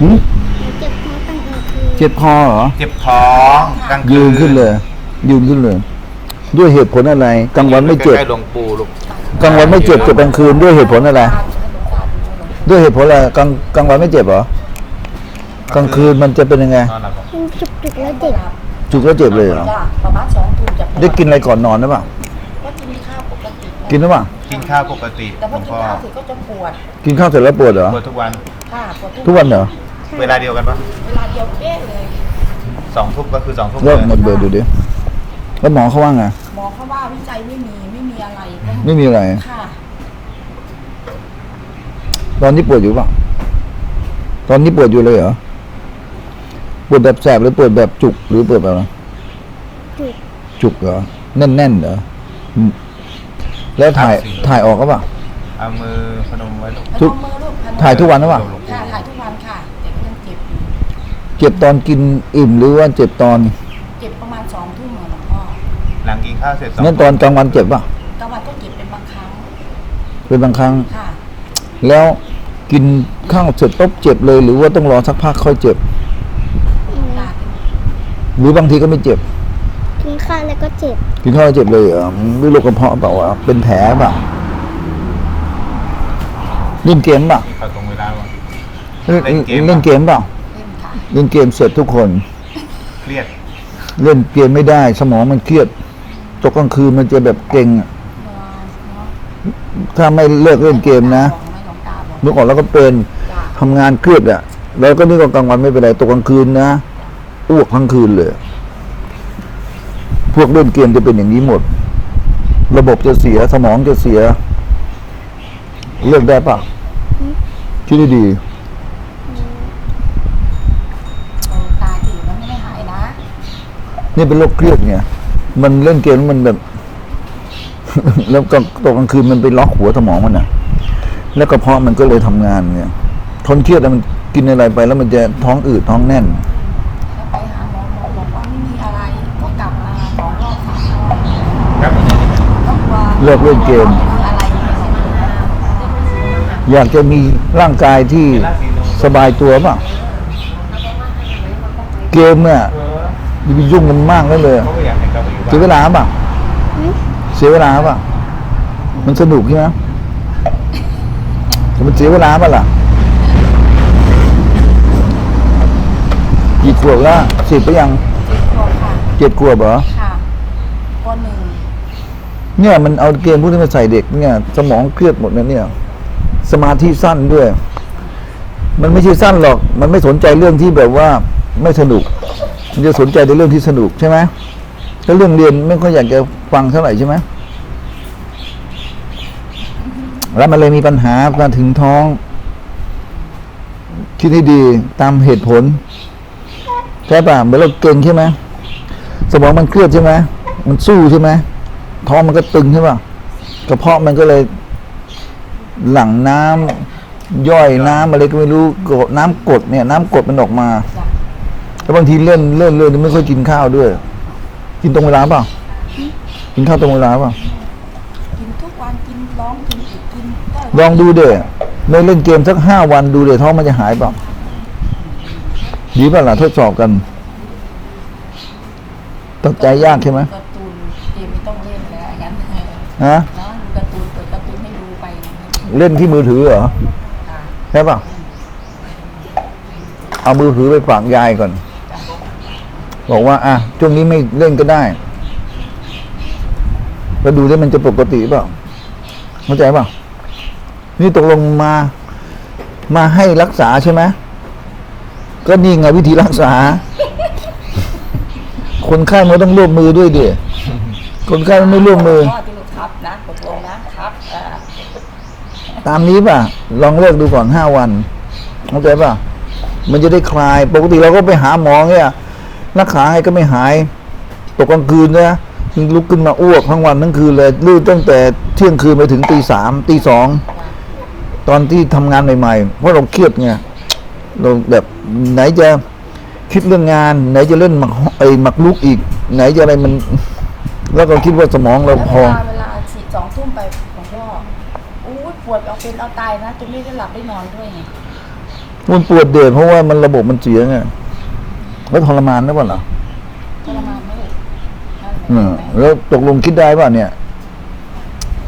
หืมหนูเจ็บท้องตอนกลางคืนเจ็บคอเหรอ เจ็บท้องกลางคืนยืนขึ้นเลย ยืนขึ้นเลย ด้วยเหตุผลอะไรกลางวันไม่เจ็บใกล้ๆหลวงปู่ลูกกลางวันไม่เจ็บเจ็บกลางคืนด้วยเหตุผลอะไร ด้วยเหตุผลอะไรกลางกลางวันไม่เจ็บเหรอกลางคืนมันจะเป็นยังไงนอนหลับก่อนมันจุกจุกๆแล้วเจ็บจุกแล้วเจ็บเลยเหรอจ้ะประมาณสองทุ่มจะปวได้กินอะไรก่อนนอนหรือเปล่าก็กินข้าวปกติกินหรือเปล่า กินข้าวปกติแต่หพลอวงกินพ่อข้าวเสร็จก็จะปวดกินข้าวเสร็จแล้วปวดเหรอ ปวดทุกวัน ค่ะปวดทุกวันเหรอเวลาเดียวกันปะเวลาเดียวเป๊ะเลยสองทุ่มก็คือสองทุ่มเลิกเลยหมดเบอร์ดูดิแล้วหมอเขาว่าไงหมอเขาว่าวิจัยไม่มีไม่มีอะไรก็ไม่มีอะไร ค่ะ ตอนนี้ปวดอยู่เปล่าตอนนี้ปวดอยู่เลยเหรอ ปวดแบบแสบหรือปวดแบบจุกหรือปวดแบบอะไรจุก จุกเหรอ แน่นแน่นๆเหรออืม แล้วถ่ายถ่ายออกก็ปล่าเอามือพนมไว้ลูก ทุกพนมมือลูกพนมถ่ายทุกวันหรือเปล่า ค่ะถ่ายทุกวันค่ะแต่ก็ยังเจ็บอยู่เจ็บตอนกินอิ่มหรือว่าเจ็บตอนเจ็บประมาณสองทุ่มอะหลวงพ่อหลังกินข้าวเสร็จสองนั่นตอนกลางวันเจ็บป่ะกลางวันก็เจ็บเป็นบางครั้งเป็นบางครั้ง ค่ะแล้วกินข้าวเสร็จปุ๊บเจ็บเลย หรือว่าต้องรอสักพักค่อยเจ็บอืมลาดหรือบางทีก็ไม่เจ็บ กินข้าวแล้วก็เจ็บ กินข้าวแล้วเจ็บเลยเหรอไม่รู้กระเพาะเปล่าวะเป็นแผลเปล่าเล่นเกมเปล่ากินข้าวตรงเวลาวะ เล่นเล่นเกม เล่นเกมเปล่าเล่นค่ะเล่นเกมเสร็จทุกคน เครียดเล่นเกมไม่ได้ สมองมันเครียดตกกลางคืนมันจะแบบเก่งอะเนาะถ้าไม่เลิกเล่นเกมนะบอกไม่หลวงตาบอกเมื่อก่อนเราก็เป็นจ้ะทำงานเครียดอะแล้วก็นี่ก็กลางวันไม่เป็นไรตกกลางคืนนะอ้วกทั้งคืนเลย พวกเล่นเกมจะเป็นอย่างนี้หมด ระบบจะเสียสมองจะเสีย เลิกได้ปะคิดดีเออตาถีบมันไม่ได้หายนะๆนี่เป็นโรคเครียดไงมันเล่นเกมแล้วมันแบบ แล้วก็ตกกลางคืนมันไปล็อกหัวสมองมันอะแล้วกระเพาะมันก็เลยทำงานเนี่ยทนเครียดแล้วมันกินอะไรไปแล้วมันจะท้องอืดท้องแน่น แล้วไปหาหมอหมอบอกว่าไม่มีอะไร ก็กลับมาสองรอบสามรอบ ครับ ก็กลัว เลิกเล่นเกมมีอะไรอยู่ในสมองอยากจะมีร่างกายที่สบายตัวป่ะเกมเนี่ยอย่าไปยุ่งกันมากนั่นเลยเขาก็อยากให้กลับไปอยู่บ้านเสียเวลาป่ะหืมเสียเวลาป่ะมันสนุกใช่ไหมแต่มันเสียเวลาป่ะล่ะกี่ขวบแล้วสิบไปยังเจ็ดขวบค่ะเจ็ดขวบเหรอค่ะปหนึ่ง เนี่ยมันเอาเกมพวกนี้มาใส่เด็กเนี่ย สมองเครียดหมดนะเนี่ย สมาธิสั้นด้วย มันไม่ใช่สั้นหรอก มันไม่สนใจเรื่องที่แบบว่าไม่สนุก มันจะสนใจในเรื่องที่สนุกใช่ไหมถ้าเรื่องเรียนไม่ค่อยอยากจะฟังเท่าไหร่ใช่ไหมแล้วมันเลยมีปัญหามารถึงท้อง คิดให้ดีตามเหตุผลใช่ป่ะเหมือนเราเก่งใช่ไหมสมองมันเครียดใช่ไหมมันสู้ใช่ไหม ท้องมันก็ตึงใช่ป่ะกระเพาะมันก็เลยหลั่งน้ำย่อยน้ำอะไรก็ไม่รู้กดน้ำกรดเนี่ย น้ำกรดมันออกมาจ้ะแล้วบางทีเล่นเล่นเล่นไม่ค่อยกินข้าวด้วย กินตรงเวลาเปล่ากินข้าวตรงเวลาเปล่ากินทุกวันกินร้องกินอีกกินได้ลองดูเด้ไม่เล่นเกมสักห้าวันดูเด้ท้องมันจะหายเปล่าดีเปล่าล่ะทดสอบกันตัดใจยากใช่ไหม ฮะเนาะดูการ์ตูนเปิดการ์ตูนให้ดูไปเล่นที่มือถือเหรอค่ะใช่เปล่าเอามือถือไปฝากยายก่อน บอกว่า อะช่วงนี้ไม่เล่นก็ได้แล้วดูที่มันจะปกติเปล่าเข้าใจเปล่านี่ตกลงมา มาให้รักษาใช่ไหมก็นี่ไงวิธีรักษา คนไข้มันต้องร่วมมือด้วยดิคนไข้มันไม่ร่วมมือพ่อที่ลูก ครับนะตกลงนะครับอ่อตามนี้ป่ะ ลองเลิกดูก่อนห้าวันเข้าใจป่ะ มันจะได้คลาย ปกติเราก็ไปหาหมอเนี่ยรักษาให้ก็ไม่หาย ตกกลางคืนนะลุกขึ้นมาอ้วกทั้งวันทั้งคืนเลยลื่นตั้งแต่เที่ยงคืนไปถึงตีสามตีสองตอนที่ทำงานใหม่ๆ เพราะเราเครียดไงเราแบบไหนจะคิดเรื่องงาน ไหนจะเล่นหมักไอหมักลุกอีก ไหนจะอะไรมัน แล้วก็คิดว่าสมองเราแล้วพอ ลาเวลาสี่สองทุ่มไปของพ่ออู้ปปวดเอาเป็นเอาตายนะจนไม่ได้หลับได้นอนด้วยไงมันปวดเดือดเพราะว่ามันระบบมันเสียไงแล้วทรมานหรือเปล่าล่ะทรมานไหมเลยเออแล้วตกลงคิดได้ป่ะเนี่ย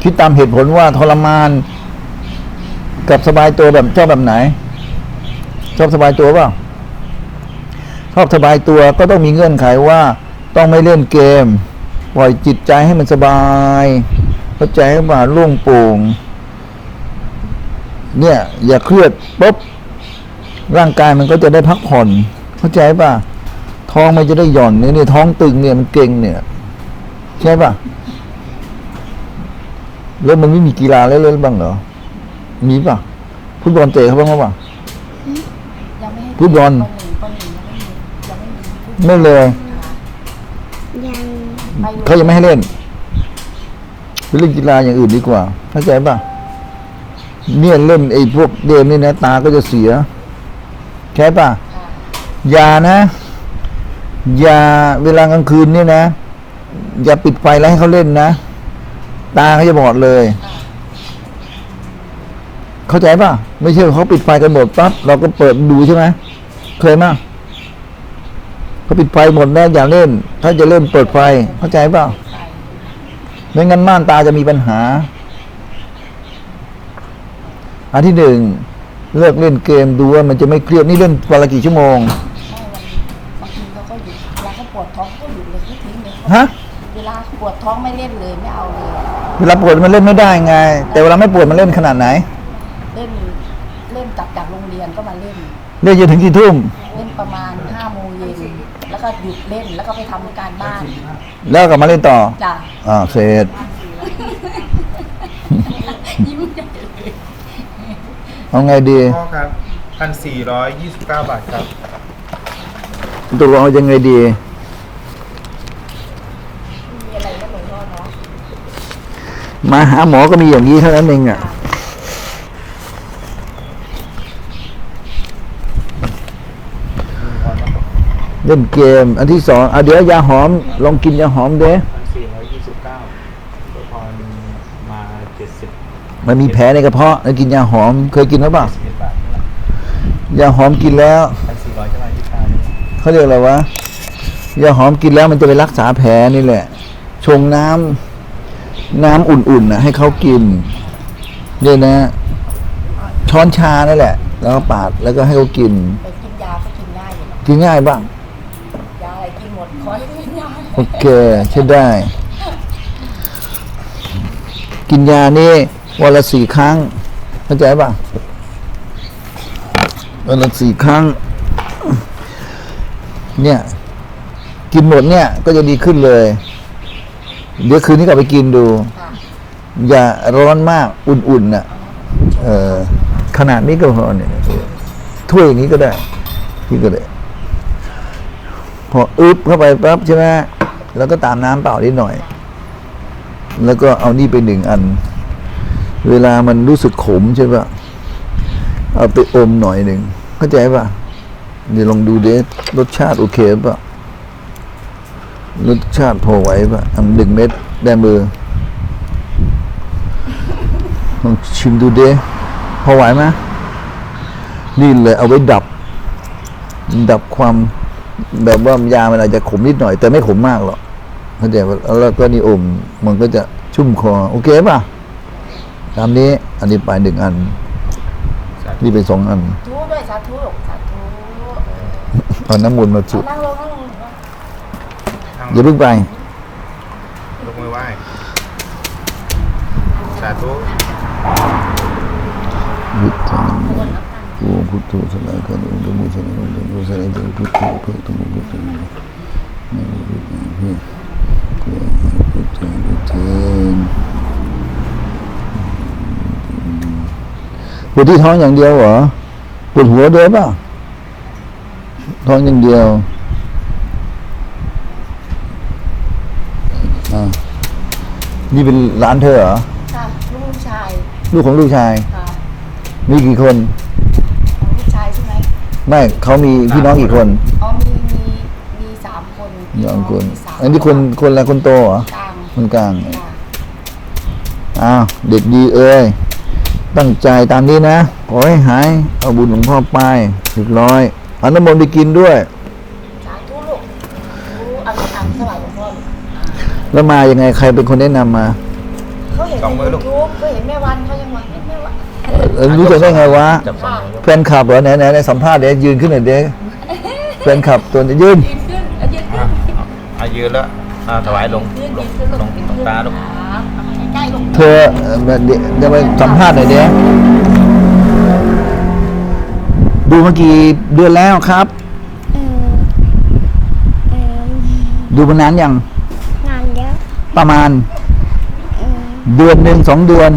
คิดตามเหตุผลว่าทรมาน กับสบายตัวแบบชอบแบบไหน ชอบสบายตัวเปล่าชอบสบายตัวก็ต้องมีเงื่อนไขว่าต้องไม่เล่นเกม ปล่อยจิตใจให้มันสบายเข้าใจว่าโล่งโปร่ง เนี่ย อย่าเครียดปุ๊บร่างกายมันก็จะได้พักผ่อน เข้าใจป่ะ ท้องมันจะได้หย่อนเนี่ยเนี่ยท้องตึงเนี่ยมันเก่งเนี่ย ใช่ป่ะ แล้วมันไม่มีกีฬาเล่นๆบ้างเหรอ มีป่ะฟุตบอลเตะเขาบ้างหรือเปล่ายังไม่ให้ฟุตบอลปหนึ่งปหนึ่งยังไม่มียังไม่มีฟุตบอลไม่เลยยังไปเขายังไม่ให้เล่นไปเล่นกีฬาอย่างอื่นดีกว่าเข้าใจป่ะ เนี่ยเล่นไอ้พวกเกมนี่นะ ตาก็จะเสีย ใช่ป่ะอย่านะ อย่าเวลากลางคืนเนี่ยนะ อย่าปิดไฟแล้วให้เขาเล่นนะ ตาเขาจะบอดเลย เข้าใจป่ะ ไม่ใช่เขาปิดไฟกันหมดปั๊บเราก็เปิดดูใช่ไหมเคยมั้ยเขาปิดไฟหมดแล้วอย่าเล่น ถ้าจะเล่นเปิดไฟ เข้าใจป่ะไม่งั้นม่านตาจะมีปัญหา อันที่หนึ่งเลิกเล่นเกมดูว่ามันจะไม่เครียดนี่เล่นวันละกี่ชั่วโมงไม่วันบางทีเขาก็หยุดเวลาเขาปวดท้องเขาก็หยุดเลยไม่ทิ้งเลยฮะเวลาปวดท้องไม่เล่นเลยไม่เอาเลยเวลาปวดมันเล่นไม่ได้ไง แต่เวลาไม่ปวดมันเล่นขนาดไหน เล่นเล่นกลับจากโรงเรียนก็มาเล่นเล่นจนถึงกี่ทุ่มเล่นประมาณห้าโมงเย็นแล้วก็หยุดเล่นแล้วก็ไปทำการบ้านแล้วกลับมาเล่นต่อจ้ะอ่าเสร็จ ยิ้มใหญ่เลย เอาไงดีพ่อครับพันสี่ร้อยยี่สิบเก้าบาทครับ ตกลงเอายังไงดี มีอะไรก็หลวงพ่อเนาะมาหาหมอก็มีอย่างนี้เท่านั้นเองอะ เล่นเกม อันที่สองอะเดี๋ยวยาหอม ลองกินยาหอมเด้ พันสี่ร้อยยี่สิบเก้าตัวพรมาเจ็ดสิบ มันมีแผลในกระเพาะแล้วกินยาหอมเคยกินหรือเปล่าสิบเอ็ดบาทยาหอมกินแล้วพันสี่ร้อยใช่ไหมยี่สิบเก้าเนี่ยเขาเรียกอะไรวะ ยาหอมกินแล้วมันจะไปรักษาแผลนี่แหละ ชงน้ำน้ำอุ่นๆนะให้เขากินเนี่ยนะ ช้อนชานั่นแหละ แล้วก็ปาดแล้วก็ให้เขากินไปกินยาก็กินง่ายอยู่หรอกกินง่ายบ้างยาอะไรกินหมดขอให้กินยาโอเคใช่ได้ กินยานี่ วันละสี่ครั้งเข้าใจป่ะวันละสี่ครั้ง เนี่ย กินหมดเนี่ย ก็จะดีขึ้นเลย เดี๋ยวคืนนี้กลับไปกินดู อย่าร้อนมากอุ่นๆน่ะเออขนาดนี้ก็พอเนี่ยถ้วยอย่างนี้ก็ได้นี่ก็ได้ พออึบเข้าไปปั๊บใช่ไหมแล้วก็ตามน้ำเปล่านิดหน่อย แล้วก็เอานี่ไปหนึ่งอัน เวลามันรู้สึกขมใช่ปะเอาไปอมหน่อยหนึ่งเข้าใจปะเดี๋ยวลองดูเดรสชาติโอเคปะรสชาติพอไหวปะอันหนึ่งเม็ดได้มือลองชิมดูเดพอไหวไหมนี่เลยเอาไว้ดับ ดับความแบบว่ายามันอาจจะขมนิดหน่อย แต่ไม่ขมมากหรอกเข้าใจป่ะแล้วก็นี่อมมันก็จะชุ่มคอ โอเคป่ะ ตามนี้อันนี้ไปหนึ่งอัน นี่เป็นสองอันทูด้วยสาธุลูกสาธุเออเอาน้ำมนต์มาจุดเอานั่งลงนั่งลงทางอย่าเพิ่งไปยกมือไหว้สาธุพุทธังโอพุทโธสลายกันองค์ธรรมสลายกันองค์ธรรมสลายกันพุทโธพุทโธพุทโธนะพุทโธพุทโธพุทโธพุทโธป วดที่ท้องอย่างเดียวเหรอปวดหัวด้วยป่ะท้องอย่างเดียวอ่านี่เป็นหลานเธอเหรอค่ะลูกชาย ลูกของลูกชายค่ะมีกี่คนของลูกชายใช่ไหมไม่เขามีพี่น้องกี่คนอ๋อมีมีมีสามคนสองคนมีสามอันนี้คนคนอะไรคนโตเหรอกลางคนกลางค่ะอ้าวเด็กดีเอ้ย ตั้งใจตามนี้นะ ขอให้หาย เอาบุญหลวงพ่อไปเรียบร้อยเอันน้ำมนต์ไปกินด้วย สาธุลูกรู้อันนี้อันเท่าไหร่หลวงพ่อลูกแล้วมายังไงใครเป็นคนแนะนำมาเขาเห็นในยูทูบเขาเห็นแม่วันเขายังว่าเห็นแม่วันเออรู้จักได้ไงวะ จับสองมือแฟนคลับเหรอไหนไหนไหนสัมภาษณ์เดี๋ยวยืนขึ้นหน่อยเดี๋ยวแฟนคลับตัวนี้ยืน ยืนขึ้นเอายืนอะขึ้นเอายืนแล้วอะถวายลงยืนลยืงนขึ้นลลูงกยืนลงขึ้นตาลูกครับ เอามาใกล้ๆลูกเธอเอ่อเดี๋ยวเดี๋ยวไปสัมภาษณ์หน่อยเดี๋ยวดูเมื่อกี่เดือนแล้วครับเออเออดูมานานยังนานเยอะประมาณเออเดือนหนึ่งสองเดือน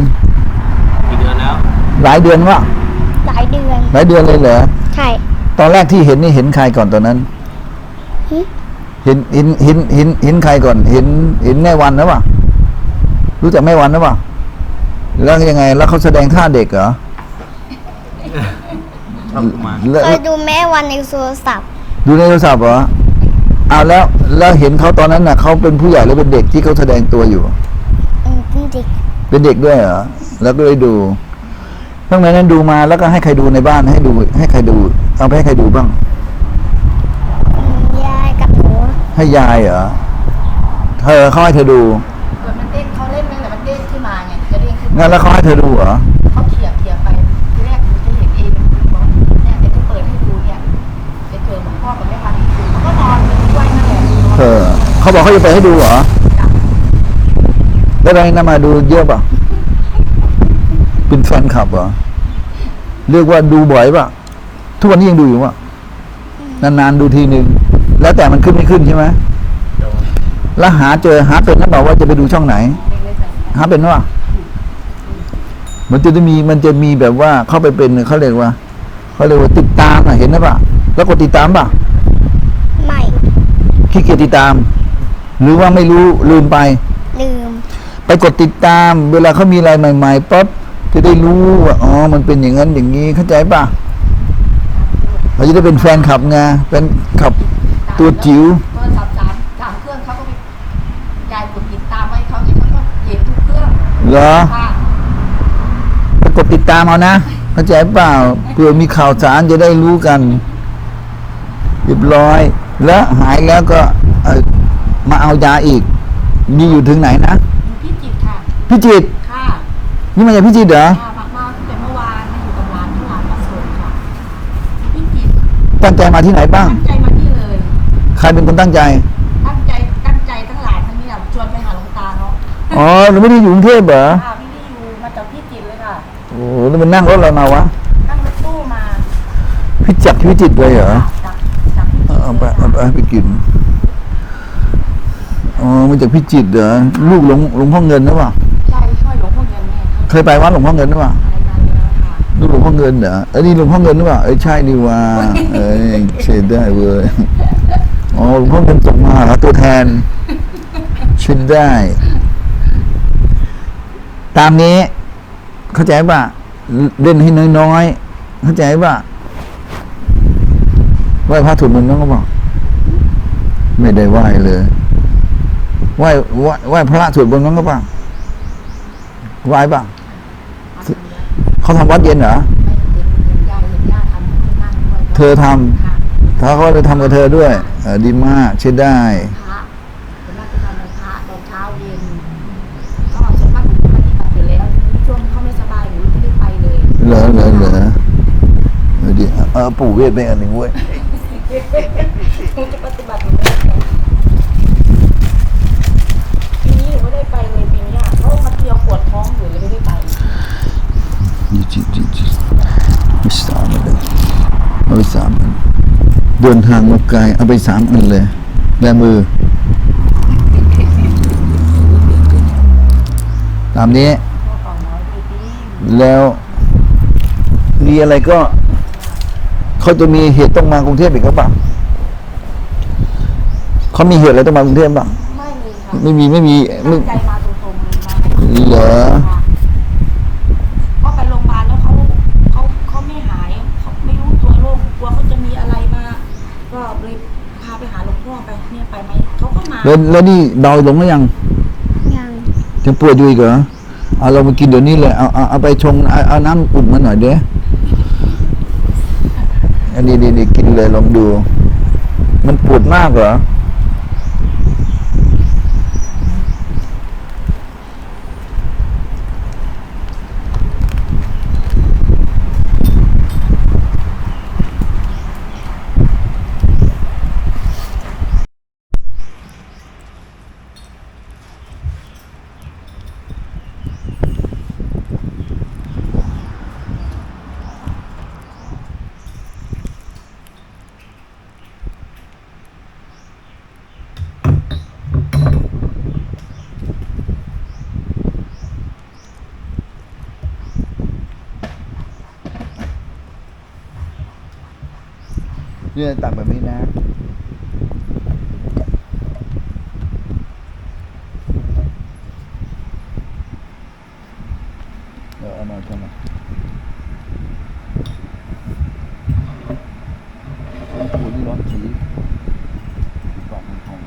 กี่เดือนแล้ว หลายเดือนวะหลายเดือน หลายเดือนเลยเหรอใช่ตอนแรกที่เห็นนี่เห็นใครก่อนตอนนั้นหึเห็นเห็นเห็นเห็นเห็นใครก่อน เห็นเห็นแม่วันนะวะ รู้จักแม่วันนะวะแล้วยังไง แล้วเขาแสดงท่าเด็กเหรอชอบกุมารแล้วเคยดูแม่วันในโทรศัพท์ดูในโทรศัพท์เหรอเอาวแล้วแล้วเห็นเขาตอนนั้นน่ะเขาเป็นผู้ใหญ่หรือเป็นเด็กที่เขาแสดงตัวอยู่เออเป็นเด็กเป็นเด็กด้วยเหรอแล้วก็เลยดูตั้งแต่นั้นดูมาแล้วก็ให้ใครดูในบ้านให้ดู ให้ใครดูเอาไปให้ใครดูบ้างอืมยายกับหนูให้ยายเหรอเธอเขาให้เธอดู งจะเด้งขึ้นมางั้นแล้วเขาให้เธอดูเหรอเขาเขี่ยเขี่ยไปทีแรกหนูจะเห็นเองบอกเนี่ยเดี๋ยวจะเปิดให้ดูเนี่ยจะเจอหลวงพ่อกับแม่พันธุ์อยู่เขาก็นอนอยู่ด้วยนั่นแหละนอนเออเขาบอกเขาจะไปให้ดูเหรอจับแล้วตอนนี้นำมาดูเยอะป่ะเป็นแฟนคลับเหรอเรียกว่าดูบ่อยป่ะทุกวันนี้ยังดูอยู่ป่ะนานๆดูทีหนึ่งแล้วแต่มันขึ้นไม่ขึ้นใช่ไหมเดี๋ยวแล้วหาเจอหาเป็นแล้วบอกว่าจะไปดูช่องไหนเด็กเลยใส่หาเป็นว่า มันจะมีมันจะมีแบบว่าเข้าไปเป็นเขาเรียกว่าเขาเรียกว่าติดตามอะเห็นไหมป่ะแล้วกดติดตามป่ะไม่ขี้เกียจติดตาม หรือว่าไม่รู้ลืมไป ลืม ไปกดติดตาม เวลาเขามีอะไรใหม่ๆปั๊บจะได้รู้ว่าอ๋อมันเป็นอย่างนั้นอย่างนี้เข้าใจป่ะเราจะได้เป็นแฟนคลับไงเป็นขับตัวจิ๋วโทรศัพท์สามสามเครื่องเขาก็ไปยายกดติดตามไว้เขาเนี่ยเขาก็เห็นทุกเครื่องเหรอค่ะไป กดติดตามเอานะเข้าใจเปล่าเพื่อมีข่าวสารจะได้รู้กันเรียบร้อย แล้วหายแล้วก็เอ่อมาเอายาอีก มีอยู่ถึงไหนนะอยู่พี่จิตรค่ะพิจิตรค่ะนี่มาจากพิจิตรเหรอค่ะมากมากแต่เมื่อวานมาอยู่กับร้านที่ร้านมาส่งค่ะพี่จิตรตั้งใจมาที่ไหนบ้างตั้งใจมานี่เลย ใครเป็นคนตั้งใจ ตั้งใจตั้งใจทั้งหลายทั้งนี้ชวนไปหาหลวงตาเนาะอ๋อเราไม่ได้อยู่กรุงเทพเหรอ หแล้วมันนั่งรถอะไรมาวะ นั่งรถตู้มาพิจักพิจิตรเลยเหรอจากจากพี่จิตรเอาไปเลยเอาไปค่ะให้ไปกินอ๋อมาจากพิจิตรเหรอลูกหลวงหลวงพ่อเงินหรือเปล่าใช่ช่วยหลวงพ่อเงินเนี่ยเคยไปวัดหลวงพ่อเงินหรือเปล่า อะไรมาแล้วค่ะลูกหลวงพ่อเงินเหรอเอ้ยนี่หลวงพ่อเงินหรือเปล่าเอ้ยใช่ดีว่าเอ้ยเช็ดได้เว้ยอ๋อหลวงพ่อเงินส่งมาเหรอตัวแทนเช็ดได้ ตามนี้ เข้าใจป่ะเล่นให้น้อยๆเข้าใจป่ะไหว้พระถุนมันต์น้องก็บอก ไม่ได้ไหว้เลยไหว้ไหว้ไหวพระสวดบนต์น้องก็ป่ะไหว้ป่ะเขาทำวัดเย็นเหรอเธอทำค่ะถ้าเขาจะทำกับเธอด้วยดีมากใช่ได้ เลยเหรอเหรอเหรอเออดีเออปู่เวทไปอันหนึ่งเว้ยหนูจะปฏิบัติอยู่แล้วปีนี้หนูไม่ได้ไปเลยปีนี้เพราะมาเที่ยวปวดท้องอยู่เลยไม่ได้ไปยี่จีจีจีไม่สามอันเลยเอาไปสามอันเดินทางมาไกลเอาไปสามอันเลยแบมือ ตามนี้พ่อของน้อยดีดีแล้ว มีอะไรก็เขาจะมีเหตุต้องมากรุงเทพอีกหรือเปล่าเขามีเหตุอะไรต้องมากรุงเทพบ้างไม่มีค่ะไม่มีไม่มีไม่ตั้งใจมาตรงๆเลยมาให้เหรอก็ไปโรงพยาบาลแล้วเขาเขาเขาไม่หายเขาไม่รู้ตัวโรคกลัวเขาจะมีอะไรมา ก็เลยพาไปหาหลวงพ่อไปเนี่ยไปไหมเขาก็มาแล้วแล้วนี่เบาลงหรือยังยังยังปวดอยู่อีกเหรอเอาเรามากินเดี๋ยวนี้เลยเอาเอาเอาไปชงเอาเอาน้ำอุ่นมาหน่อยเด้อั นนี้นี่กินเลยลองดู มันปวดมากเหรอ เนี่ยตักแบบนี้นะ เออเอามาทำไมาโอ้โหนี่ร้อนจีปากมันพอง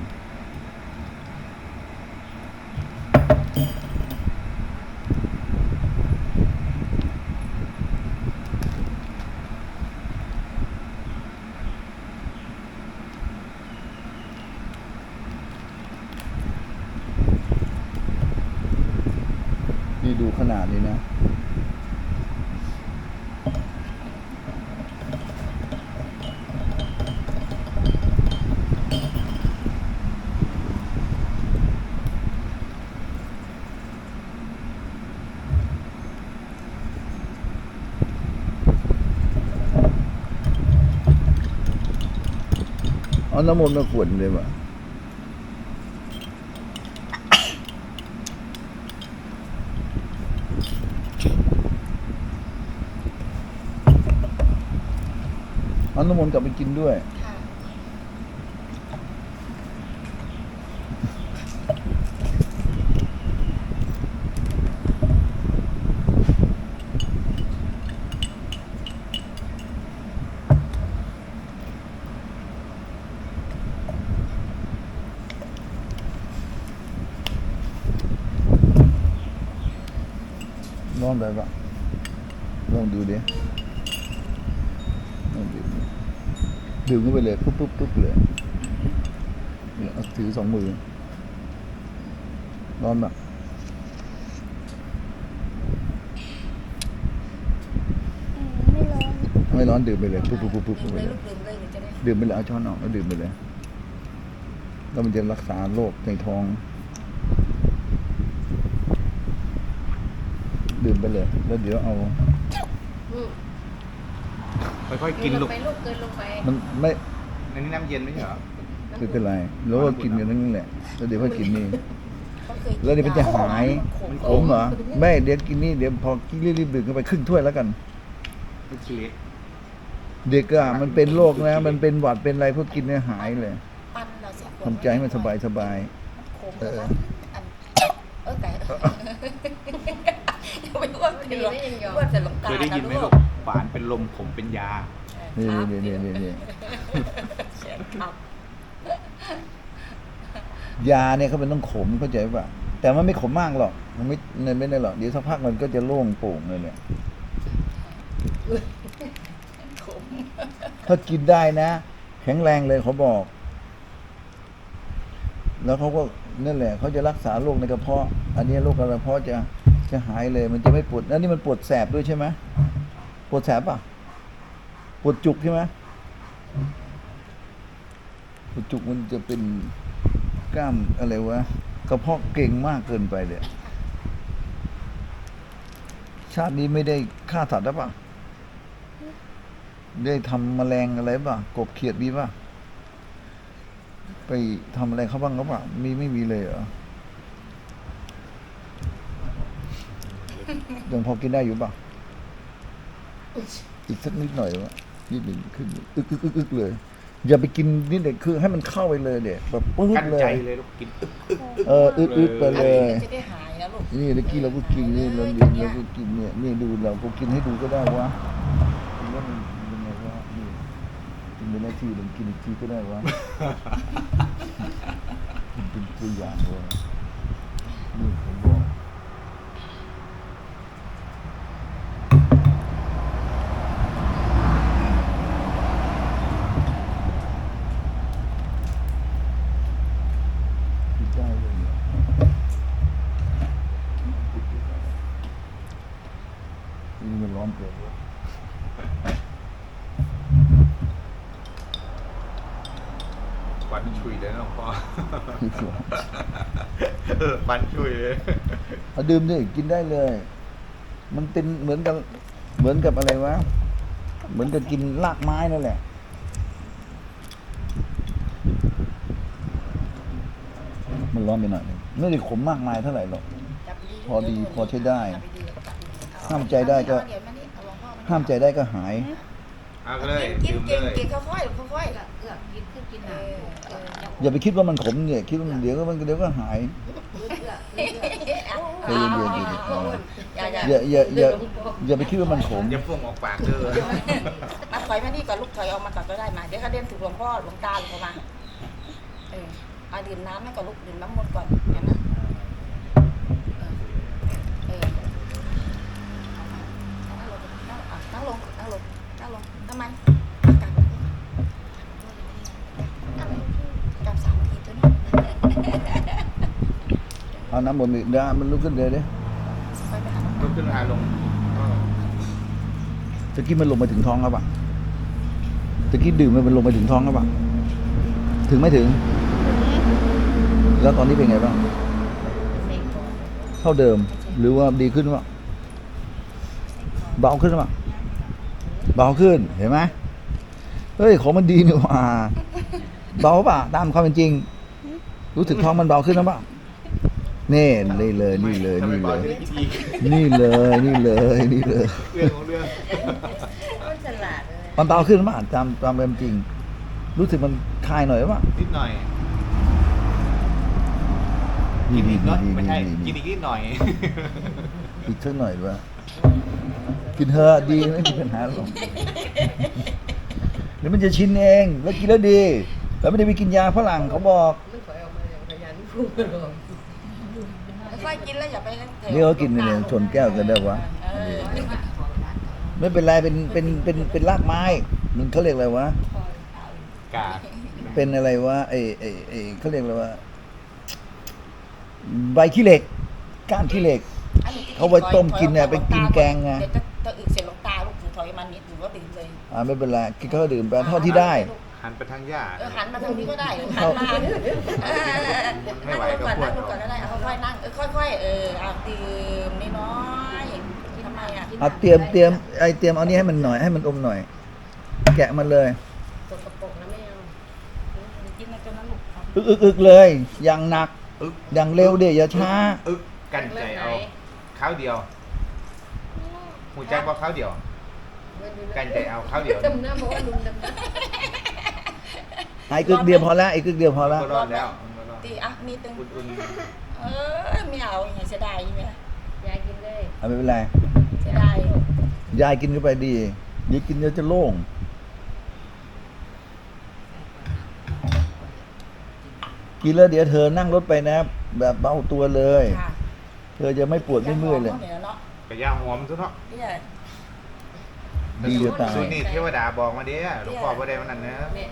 นี่ดูขนาดนี้นะ เอาน้ำมนต์มาขวดเลยว่ะ น้ำมนต์กลับไปกินด้วย ค่ะร้อนไปปะลองดูดิลองดื่ม ดื่มเข้าไปเลยปุ๊บปุ๊บปุ๊บเลยเนี่ยเอาถือสองมือร้อนปะอืมไม่ร้อนไม่ร้อนดื่มไปเลยปุ๊บปุ๊บปุ๊บปุ๊บดื่มไปเลยเลยลูกดื่มเลยหรือจะได้ดื่มไปเลยเอาช้อนออกแล้วดื่มไปเลยแล้วมันจะรักษาโรคในท้อง ดื่มไปเลย แล้วเดี๋ยวเอาอืม ค่อยๆกินลูกไปลูกเกินลงไปมันไม่ในนี้น้ำเย็นไม่ใช่เหรอ ไม่เป็นไรแล้วก็กินกันทั้งนั้นแหละแล้วเดี๋ยวค่อยกินนี่เขาเคยกิแล้วเดี๋ยวมันจะหายขมขมเหรอไม่เดี๋ยวกินนี่เดี๋ยวพอกินรีบๆดื่มเข้าไปครึ่งถ้วยแล้วกัน ลูกชิ้นเล็กเด็กอะมันเป็นโรคนะมันเป็นหวัดเป็นอะไรพวกกินเนี่ยหายเลยปั้นเราสิทำใจให้มันสบายสบาย ขมเออนะคะอันเออไก่อย่า ไปอ้วนไปหรอกอ้วนแต่หลงตาเคยได้ยินไหมะลูกหวานเป็นลมขมเป็นยาๆนี่นี่นี่นี่นี่เสียงครับยาเนี่ยเขาเป็นต้องขมเข้าใจป่ะแต่มันไม่ขมมากหรอก มันไม่ไม่ได้หรอกเดี๋ยวสักพักมันก็จะโล่งโปร่งเลยเนี่ยขมถ้ากินได้นะ แข็งแรงเลยเขาบอก แล้วเขาก็นั่นแหละเขาจะรักษาโรคในกระเพาะ อันนี้โรคกระเพาะจะ จะหายเลย มันจะไม่ปวดแล้วนี่มันปวดแสบด้วยใช่ไหมปวดแสบป่ะปวดจุกใช่ไหมปวดจุกมันจะเป็นกล้ามอะไรวะกระเพาะเก่งมากเกินไปเลยชาตินี้ไม่ได้ฆ่าสัตว์หรือเปล่าได้ทำแมลงอะไรป่ะกบเขียดมีป่ะไปทำอะไรเขาบ้างเขาป่ะมีไม่มีเลยเหรอ ยังพอกินได้อยู่ป่ะอีกสักนิดหน่อยวะนิดหนึ่งขึ้นอึกอึกอึกอึกเลย อย่าไปกินนิดเดียวคือให้มันเข้าไปเลยเด็แบบปื๊ดกั้นเลใจย เลยลูกกินอึ๊บอึ๊บเอออึกอึกไปอันเลนี้ยจะได้หายนะลูกนี่เมื่อกี้เราก็กินนี่เราเย็นเราก็กินเนี่ยนี่ดูเราก็กินให้ดูก็ได้วะกินว่ามันเป็นไงวะนี่กินเป็นหน้าที่เรากินอีกทีก็ได้วะมันเป็นตัวอย่างวะนี่ผมบอก นชุยเลยนะหลวงพ่อ เออฟันชุยเลย เอา ดื่มดิกินได้เลย มันเป็นเหมือนกับเหมือนกับอะไรวะ เหมือนกับกินรากไม้นั่นแหละมันร้อนไปหน่อยหนึงไม่ได้ขมมากมายเท่าไหร่หรอกจับดีพอดีพอใช้ได้จับดีๆจับดีๆห้ามใจได้ก็เดี๋ยวมานี่เอาหลวงพ่อมาห้ามใจได้ก็หายเอาก็เลยกินดื่มกินเลยกินค่อยๆค่อยๆเอือกกินขึ้นกินเอน้ำอเอออย่าไปคิดว่ามันขมเนี่ย คิดว่ามันเดี๋ยวก็มันเดี๋ยวก็หายเอือกเอือก ใจเย็นๆดีๆอย่าอย่าอย่าอย่าอย่าอย่าไปคิดว่ามันขมอย่าฟุ้งออกปากเด้อมาถอยมานี่ก่อนลูกถอยออกมาก่อนก็ได้มาเดี๋ยวเขาเดินถูกหลวงพ่อหลวงตาหลวงพ่อมาเออเอาดื่มน้ำให้ก่อนลูกดื่มน้ำมนต์ก่อนเดี๋ยวนะเออเออนั่งลงนั่งลงนั่งลงนั่งลงทำไมกลับกลับสามนาทีตัวนี้ เอาน้ำบนต์อีกเดี๋ยวมันลุกขึ้นเดี๋ยวเดี๋ยวค่อยไปหาลุกขึ้นมาลงก็ตะกี้มันลงไปถึงท้องแล้วปะตะกี้ดื่มมันลงไปถึงท้องแล้วปะถึงไม่ถึง แล้วตอนนี้เป็นไงบ้าง เท่าเดิม หรือว่าดีขึ้นวะเบาขึ้นวะเบาขึ้น เห็นไหมเฮ้ย ของมันดีนี่หว่า เบาป่ะ ตามความเป็นจริง รู้สึกท้องมันเบาขึ้นแล้วป่ะ นี่นี่เลยนี่เลยทำไมนี่บเลอกยที่ได้กินอีกนี่เลยนี่เลยนี่เลยเรื่องของเรื่องมันฉลาดเลยมันเบาขึ้นป่ะตามตามเป็นจริง รู้สึกมันคลายหน่อยป่ะนิดหน่อยนี่กินนี่อีกหน่อยนี่ไม่ใช่นี่กินนี่อีกนิดหน่อยอีกสักหน่อยป่ะกินเถอะดีไม่มีปัญหาหรอกเดี๋ยวมันจะชินเอง แล้วกินแล้วดี แล้วไม่ได้ไปกินยาฝรั่งเขาบอกมันถ อยออกมาอย่างขยันพูดเลยค่อยๆกินแล้วอย่าไปนี่เขากินเนี่ยชนแก้วกันได้วะเออไม่เป็นไรเป็นเป็นเป็นเป็นรากไม้มันเขาเรียกอะไรวะกาดเป็นอะไรวะไอไอไอเขาเรียกอะไรวะใบขี้เหล็ก ก้านขี้เหล็กอันนี้เขาไว้ต้มกินเนี่ยไปกินแกงไงเดี๋ยวจะจะอึเสียหลวงตาลูกถึงถอยมานิดหรือว่าดื่มเลยอ่าไม่เป็นไรกินข้าวดื่มไปเท่าที่ได้ หันไปทางหญ้าเออหันมาทางนี้ก็ได้หรือหันมาเออไม่ไหวก็นั่งลงปวดก่อนนั่งลงก่อนก็ได้เอาค่อยๆนั่งเออค่อยๆเออเอาดื่มน้อยๆทำไมอะเอาเตรียมเตรียมไอเตรียมเอานี้ให้มันหน่อยให้มันอมหน่อย แกะมันเลยตกกระปรกนะไม่เอากินนะจนนั้นลูกครับอึกอึกอึกเลยอย่างหนักอึกอย่างเร็วเดี๋ยวอย่าช้าอึกกันใจเอาข้าวเดียวหูจักว่าข้าวเดียว กันใจเอาข้าวเดียว ดำน้ำเพราะว่าลุงดำน้ ไอ้กึกเดียวพอแล้วไอ้กึกเดียวพอแล้วมันก็รอดแล้วมันก็รอดตีอะมีตึงอุ่นเออไม่เอาอย่างเงี้ยเสียดายใช่ไหมำยายกินเลยเอาไม่เป็นไรเสียดายยายกินเข้าไปดีเดี๋ยวกินเดี๋ยวจะโล่งกินแล้วเดี๋ยวเธอนั่งรถไปนะ แบบเบาตัวเลย ค่ะเธอจะไม่ปวดไม่เมื่อยเลย ดี๋วเนาะๆกระยาหอมซะเนาะเนี่ย ดีจะตาย สูตรนี่เทวดาบอกมาเด้อหลวงพ่อบ่ได้วันนั้นเนอะ เนี่ย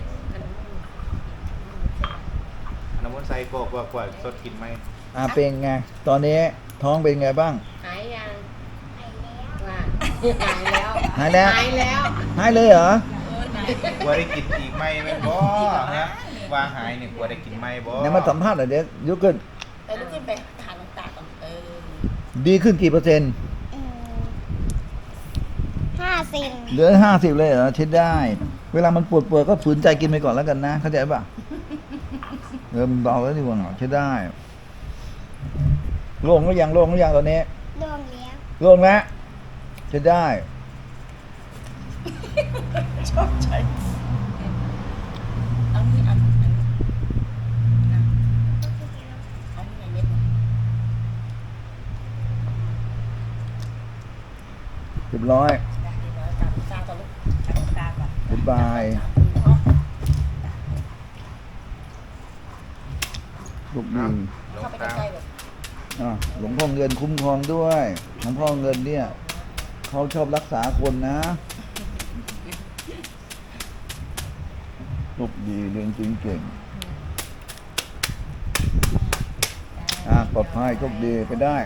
มันน้ำมันต์ใส่กอกว่ากว่าสดกินไหมอ่าเป็นไง ตอนนี้ท้องเป็นไงบ้าง หายยังว่าหายแล้วหายแล้ว หายแล้วหายเลยเหรอเออไหนกลัวได้กินอีกไหมแม่นบ่ฮะว่าหายนี่กลัวได้กินไหมบ่ไหนมาสัมภาษณ์หน่อยเดี๋ยวยกขึ้นไปลุกขึ้นไปหาหลวงตาก่อนเออดีขึ้นกี่เปอร์เซ็นต์ ห้าสิบเหลือห้าสิบเลยเหรอใช้ได้ เวลามันปวดปวดๆก็ฝืนใจกินไปก่อนแล้วกันนะ เข้าใจป่ะ เออมันเบาแล้วดีกว่าใช้ได้โล่งก็ยังโล่งก็ยังตอนนี้ดวงเลี้ยงโล่งแล้วใช้ได้ ชอบใจเอานี่อันอันนี้นะเอานี่ในเม็ดเรียบร้อยได้เรียบร้อยตามหลวงตาก่อนลูกตามหลวงตาก่อน บ๊ายบาย ลูกดี หลว เข้าง ไป ตา ใกล้ๆเลย อะหลวงพ่อเงินคุ้มครองด้วยหลวงพ่อเงินเนี่ยเขาชอบรักษาคนนะลูกดีเรียนจริงเก่งอะปลอดภัยโชคดีไปได้